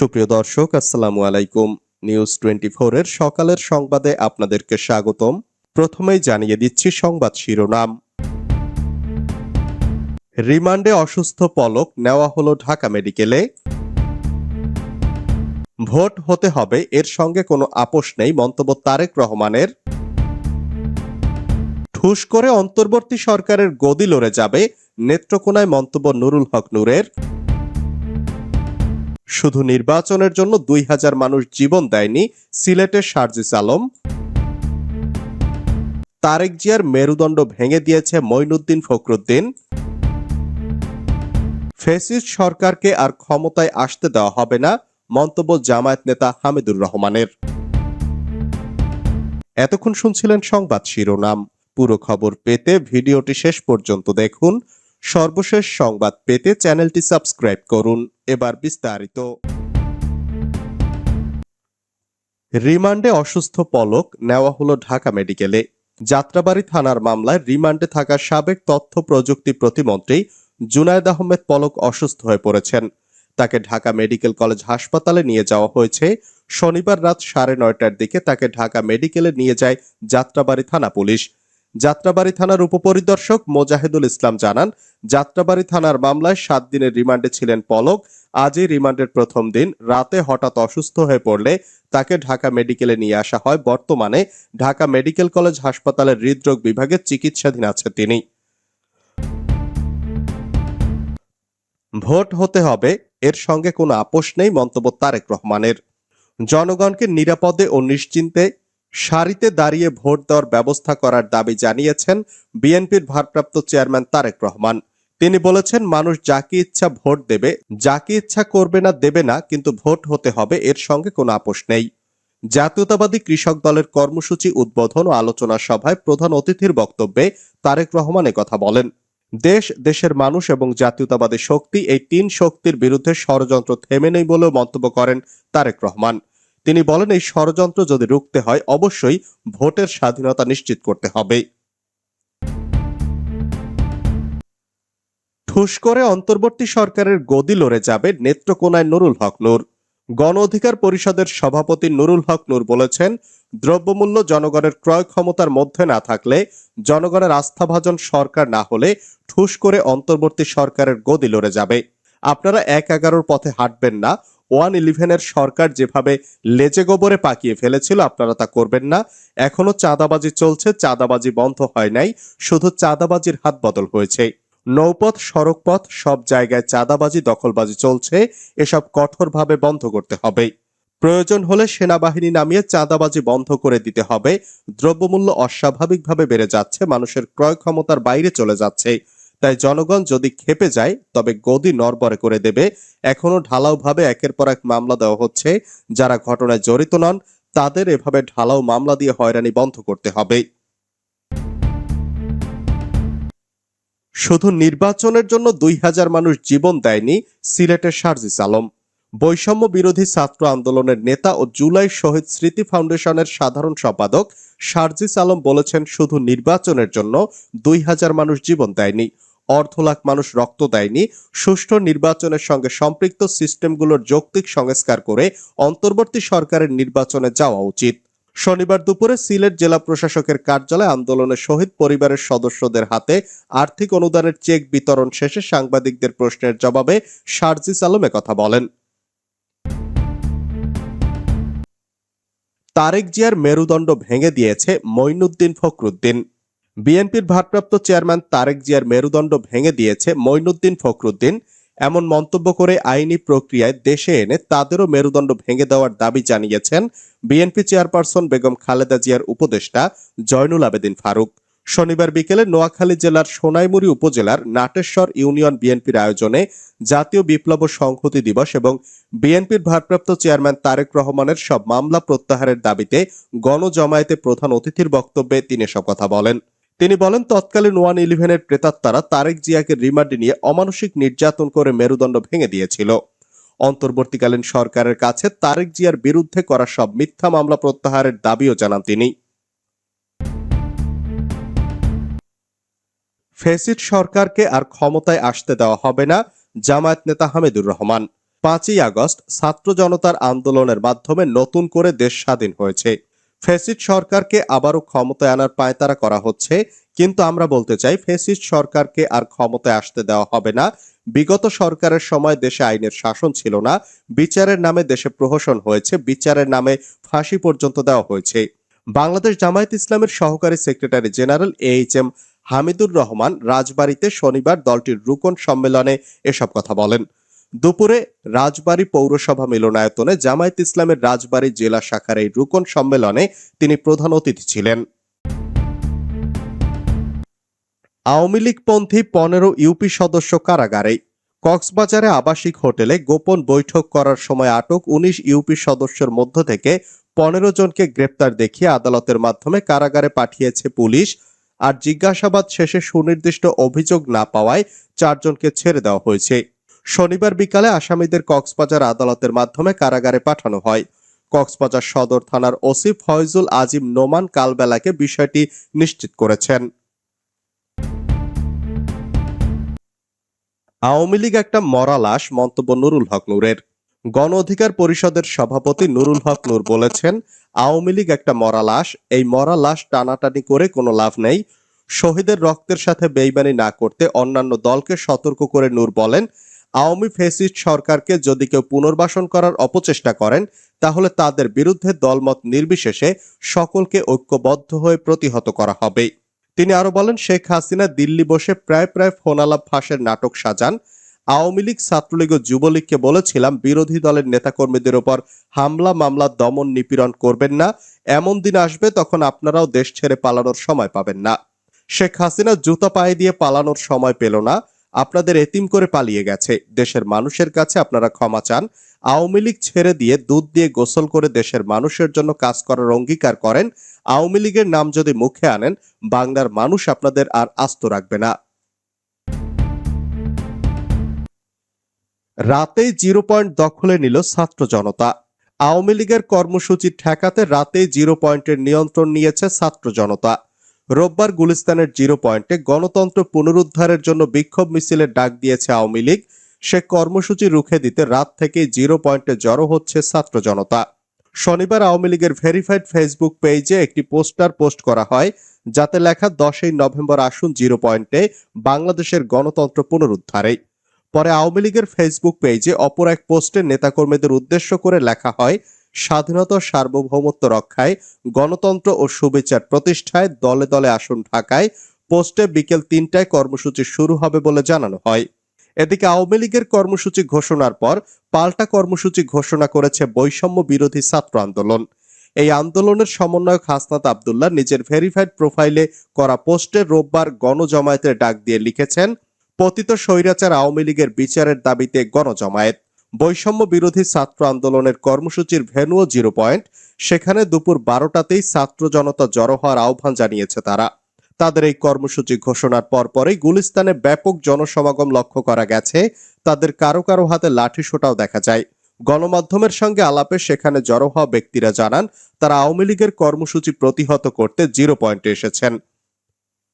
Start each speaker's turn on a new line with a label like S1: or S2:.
S1: সুপ্রিয় দর্শক, আসসালামু আলাইকুম। নিউজ টোয়েন্টি এর সকালের সংবাদে আপনাদেরকে স্বাগতম। প্রথমেই জানিয়ে দিচ্ছি সংবাদ শিরোনাম। রিমান্ডে অসুস্থ পলক নেওয়া হলো ঢাকা মেডিকেলে। ভোট হতে হবে, এর সঙ্গে কোনো আপোষ নেই মন্তব্য তারেক রহমানের। ঠুস করে অন্তর্বর্তী সরকারের গদি লড়ে যাবে নেত্রকোনায় মন্তব্য নুরুল হক নূরের। শুধু নির্বাচনের জন্য দুই হাজার মানুষ জীবন দেয়নি, সিলেটের সার্জিস আলম। তারেক জিয়ার মেরুদণ্ড ভেঙে দিয়েছে মঈনুদ্দিন ফখরুদ্দিন। ফেসিস্ট সরকারকে আর ক্ষমতায় আসতে দেওয়া হবে না, মন্তব্য জামায়াত নেতা হামিদুর রহমানের। এতক্ষণ শুনছিলেন সংবাদ শিরোনাম। পুরো খবর পেতে ভিডিওটি শেষ পর্যন্ত দেখুন। সর্বশেষ সংবাদ পেতে চ্যানেলটি সাবস্ক্রাইব করুন। এবার বিস্তারিত। রিমান্ডে অসুস্থ পলক নেওয়া হলো ঢাকা মেডিকেলে। যাত্রাবাড়ি থানার মামলায় রিমান্ডে থাকা সাবেক তথ্য প্রযুক্তি প্রতিমন্ত্রী জুনায়দ আহমেদ পলক অসুস্থ হয়ে পড়েছেন। তাকে ঢাকা মেডিকেল কলেজ হাসপাতালে নিয়ে যাওয়া হয়েছে। শনিবার রাত সাড়ে নয়টার দিকে তাকে ঢাকা মেডিকেলে নিয়ে যায় যাত্রাবাড়ি থানা পুলিশ। যাত্রাবাড়ি থানার উপপরিদর্শক মোজাহিদুল ইসলাম জানান, যাত্রাবাড়ি থানার মামলায় সাত দিনের রিমান্ডে ছিলেন পলক। আজই রিমান্ডের প্রথম দিন, রাতে হঠাৎ অসুস্থ হয়ে পড়লে তাকে ঢাকা মেডিকেলে নিয়ে আসা হয়। বর্তমানে ঢাকা মেডিকেল কলেজ হাসপাতালের হৃদরোগ বিভাগে চিকিৎসাধীন আছে তিনি। ভোট হতে হবে, এর সঙ্গে কোনো আপোষ নেই মন্তব্য তারেক রহমানের। জনগণকে নিরাপদে ও নিশ্চিন্তে সারিতে দাঁড়িয়ে ভোট দেওয়ার ব্যবস্থা করার দাবি জানিয়েছেন বিএনপির ভারপ্রাপ্ত চেয়ারম্যান তারেক রহমান। তিনি বলেছেন, মানুষ যাকে ইচ্ছা ভোট দেবে, যাকে ইচ্ছা করবে না দেবে না, কিন্তু ভোট হতে হবে, এর সঙ্গে কোনো আপোষ নেই। জাতীয়তাবাদী কৃষক দলের কর্মসূচি উদ্বোধন ও আলোচনা সভায় প্রধান অতিথির বক্তব্যে তারেক রহমান কথা বলেন। দেশ, দেশের মানুষ এবং জাতীয়তাবাদী শক্তি এই তিন শক্তির বিরুদ্ধে ষড়যন্ত্র থেমে নেই বলেও মন্তব্য করেন তারেক রহমান। তিনি বলেন, এই ষড়যন্ত্র যদি রুখতে হয়, অবশ্যই ভোটের স্বাধীনতা নিশ্চিত করতে হবে। ঠুস করে অন্তর্বর্তী সরকারের গদি লড়ে যাবে নেত্রকোনায় নুরুল হক নূর। গণ অধিকার পরিষদের সভাপতি নুরুল হক নূর বলেছেন, দ্রব্যমূল্য জনগণের ক্রয় ক্ষমতার মধ্যে না থাকলে জনগণের আস্থাভাজন সরকার না হলে ঠুস করে অন্তর্বর্তী সরকারের গদি লড়ে যাবে। আপনারা এক এগারোর পথে হাঁটবেন না ওয়ান ইলেভেনের সরকার যেভাবে লেজে গোবরে পাকিয়ে ফেলেছিল, আপনারা তা করবেন না। এখনও চাঁদাবাজি চলছে, চাঁদাবাজি বন্ধ হয় নাই, শুধু চাঁদাবাজির হাত বদল হয়েছে। নৌপথ, সড়কপথ, সব জায়গায় চাঁদাবাজি, দখলবাজি চলছে, এসব কঠোরভাবে বন্ধ করতে হবে। প্রয়োজন হলে সেনাবাহিনী নামিয়ে চাঁদাবাজি বন্ধ করে দিতে হবে। দ্রব্যমূল্য অস্বাভাবিকভাবে বেড়ে যাচ্ছে, মানুষের ক্রয় ক্ষমতার বাইরে চলে যাচ্ছে। তাই জনগণ যদি খেপে যায়, তবে গদি নরবরে করে দেবে। এখনও ঢালাওভাবে একের পর এক মামলা দেওয়া হচ্ছে। যারা ঘটনায় জড়িত নন, তাদের এভাবে ঢালাও মামলা দিয়ে হয়রানি বন্ধ করতে হবে। শুধু নির্বাচনের জন্য দুই হাজার মানুষ জীবন দেয়নি, সিলেটের সার্জিস আলম। বৈষম্য বিরোধী ছাত্র আন্দোলনের নেতা ও জুলাই শহীদ স্মৃতি ফাউন্ডেশনের সাধারণ সম্পাদক সার্জিস আলম বলেছেন, শুধু নির্বাচনের জন্য দুই হাজার মানুষ জীবন দেয়নি। অর্ধ লাখ মানুষ রক্ত দেয়নি। সুষ্ঠু নির্বাচনের সঙ্গে সম্পৃক্ত সিস্টেমগুলোর যৌক্তিক সংস্কার করে অন্তর্বর্তী সরকারের নির্বাচনে যাওয়া উচিত। শনিবার দুপুরে সিলেট জেলা প্রশাসকের কার্যালয়ে আন্দোলনের শহীদ পরিবারের সদস্যদের হাতে আর্থিক অনুদানের চেক বিতরণ শেষে সাংবাদিকদের প্রশ্নের জবাবে সার্জিস আলম কথা বলেন। তারেক জিয়ার মেরুদণ্ড ভেঙে দিয়েছে মঈনুদ্দিন ফখরুদ্দিন। বিএনপির ভারপ্রাপ্ত চেয়ারম্যান তারেক জিয়ার মেরুদণ্ড ভেঙে দিয়েছে মঈনুদ্দিন ফখরুদ্দিন। এমন মন্তব্য করে আইনি প্রক্রিয়ায় দেশে এনে তাদেরও মেরুদণ্ড ভেঙে দেওয়ার দাবি জানিয়েছেন বিএনপি চেয়ারপারসন বেগম খালেদা জিয়ার উপদেষ্টা জয়নুল আবেদিন ফারুক। শনিবার বিকেলে নোয়াখালী জেলার সোনাইমুড়ি উপজেলার নাটেশ্বর ইউনিয়ন বিএনপির আয়োজনে জাতীয় বিপ্লব সংহতি দিবস এবং বিএনপির ভারপ্রাপ্ত চেয়ারম্যান তারেক রহমানের সব মামলা প্রত্যাহারের দাবিতে গণজমায়েতে প্রধান অতিথির বক্তব্যে তিনি সব কথা বলেন। তিনি বলেন, তৎকালীন ওয়ান ইলেভেনের প্রেতাত্মারা তারেক জিয়াকে রিমান্ডে নিয়ে অমানসিক নির্যাতন করে মেরুদণ্ড ভেঙে দিয়েছিল। অন্তর্বর্তীকালীন সরকারের কাছে তারেক জিয়ার বিরুদ্ধে করা সব মিথ্যা মামলা প্রত্যাহারের দাবিও জানান তিনি। ফেসিড সরকারকে আর ক্ষমতায় আসতে দেওয়া হবে না জামায়াত নেতা হামিদুর রহমান। পাঁচই আগস্ট ছাত্র জনতার আন্দোলনের মাধ্যমে নতুন করে দেশ স্বাধীন হয়েছে। ফেসিস্ট সরকারকে আবারও ক্ষমতায় আনার পায়তারা করা হচ্ছে, কিন্তু আমরা বলতে চাই ফেসিস্ট সরকারকে আর ক্ষমতায় আসতে দেওয়া হবে না। বিগত সরকারের সময় দেশে আইনের শাসন ছিল না, বিচারের নামে দেশে প্রহসন হয়েছে, বিচারের নামে ফাঁসি পর্যন্ত দেওয়া হয়েছে। বাংলাদেশ জামায়াত ইসলামের সহকারী secretary general H M Hamidur Rahman রাজবাড়িতে শনিবার দলটির রুকন সম্মেলনে এসব কথা বলেন। দুপুরে রাজবাড়ী পৌরসভা মিলনায়তনে জামায়াত ইসলামের রাজবাড়ী জেলা শাখার এই রুকন সম্মেলনে তিনি প্রধান অতিথি ছিলেন। আওয়ামী লীগপন্থী পনেরো ইউপি সদস্য কারাগারে কক্সবাজারে আবাসিক হোটেলে গোপন বৈঠক করার সময় আটক উনিশ ইউপি সদস্যের মধ্য থেকে পনেরো জনকে গ্রেপ্তার দেখিয়ে আদালতের মাধ্যমে কারাগারে পাঠিয়েছে পুলিশ আর জিজ্ঞাসাবাদ শেষে সুনির্দিষ্ট অভিযোগ না পাওয়ায় চারজনকে ছেড়ে দেওয়া হয়েছে। শনিবার বিকালে আসামিদের কক্সবাজার আদালতের মাধ্যমে কারাগারে পাঠানো হয়। কক্সবাজার সদর থানার ওসি ফয়জুল আজিম নোমান কালবেলাকে বিষয়টি নিশ্চিত করেছেন। আওয়ামী লীগ একটা মরা লাশ, মন্তব্য নুরুল হক নূরের। গণ অধিকার পরিষদের সভাপতি নুরুল হক নূর বলেছেন, আওয়ামী লীগ একটা মরা লাশ, এই মরা লাশ টানাটানি করে কোনো লাভ নেই। শহীদের রক্তের সাথে বেইমানি না করতে অন্যান্য দলকে সতর্ক করে নূর বলেন আওয়ামী ফেসিস্ট সরকারকে যদি কেউ পুনর্বাসন করার অপচেষ্টা করেন, তাহলে তাদের বিরুদ্ধে দলমত নির্বিশেষে সকলকে ঐক্যবদ্ধ হয়ে প্রতিহত করা হবে। তিনি আরও বলেন, শেখ হাসিনা দিল্লি বসে প্রায় প্রায় ফোনালাপ ফাঁসের নাটক সাজান। আওয়ামী লীগ, ছাত্রলীগ ও যুবলীগকে বলেছিলাম, বিরোধী দলের নেতাকর্মীদের উপর হামলা, মামলা, দমন, নিপীড়ন করবেন না। এমন দিন আসবে তখন আপনারাও দেশ ছেড়ে পালানোর সময় পাবেন না। শেখ হাসিনা জুতা পায়ে দিয়ে পালানোর সময় পেল না। আপনাদের এতিম করে পালিয়ে গেছে। দেশের মানুষের কাছে আপনারা ক্ষমা চান। আওয়ামী লীগ ছেড়ে দিয়ে দুধ দিয়ে গোসল করে দেশের মানুষের জন্য কাজ করার অঙ্গীকার করেন। আওয়ামী লীগের নাম যদি মুখে আনেন, বাংলার মানুষ আপনাদের আর আস্ত রাখবে না। রাতেই জিরো পয়েন্ট দখলে নিল ছাত্র জনতা। আওয়ামী লীগের কর্মসূচি ঠেকাতে রাতেই জিরো পয়েন্টের নিয়ন্ত্রণ নিয়েছে ছাত্র জনতা। রোববার গুলিস্তানের জিরো পয়েন্টে গণতন্ত্র পুনরুদ্ধারের জন্য বিক্ষোভ মিছিলের ডাক দিয়েছে আওয়ামী লীগ। সে কর্মসূচি রুখে দিতে রাত থেকেই জিরো পয়েন্টে জড়ো হচ্ছে ছাত্র জনতা। শনিবার আওয়ামী লীগের ভেরিফাইড ফেসবুক পেজে একটি পোস্টার পোস্ট করা হয়, যাতে লেখা, দশই নভেম্বর আসুন জিরো পয়েন্টে, বাংলাদেশের গণতন্ত্র পুনরুদ্ধারে। পরে আওয়ামী লীগের ফেসবুক পেজে অপর এক পোস্টে নেতাকর্মীদের উদ্দেশ্য করে লেখা হয় স্বাধীনতা সার্বভৌমত্ব রক্ষায়, গণতন্ত্র ও সুবিচার প্রতিষ্ঠায় দলে দলে আসুন ঢাকায়, পোস্টে বিকেল তিনটায় কর্মসূচি শুরু হবে বলে জানানো হয়। এদিকে আওয়ামী লীগের কর্মসূচি ঘোষণার পর পাল্টা কর্মসূচি ঘোষণা করেছে বৈষম্য বিরোধী ছাত্র আন্দোলন। এই আন্দোলনের সমন্বয়ক হাসনাত আবদুল্লাহ নিজের ভেরিফাইড প্রোফাইলে করা পোস্টে রোববার গণজমায়েতের ডাক দিয়ে লিখেছেন, পতিত স্বৈরাচার আওয়ামী লীগের বিচারের দাবিতে গণজমায়েত। বৈষম্য বিরোধী ছাত্র আন্দোলনের কর্মসূচির ভেন্যু জিরো পয়েন্ট। সেখানে দুপুর বারোটাতেই ছাত্র জনতা জড়ো হওয়ার আহ্বান জানিয়েছে তারা। তাদের এই কর্মসূচি ঘোষণার পরপরই গুলিস্তানে ব্যাপক জনসমাগম লক্ষ্য করা গেছে। তাদের কারও কারও হাতে লাঠি সোটাও দেখা যায়। গণমাধ্যমের সঙ্গে আলাপে সেখানে জড়ো হওয়া ব্যক্তিরা জানান, তারা আওয়ামী লীগের কর্মসূচি প্রতিহত করতে জিরো পয়েন্টে এসেছেন।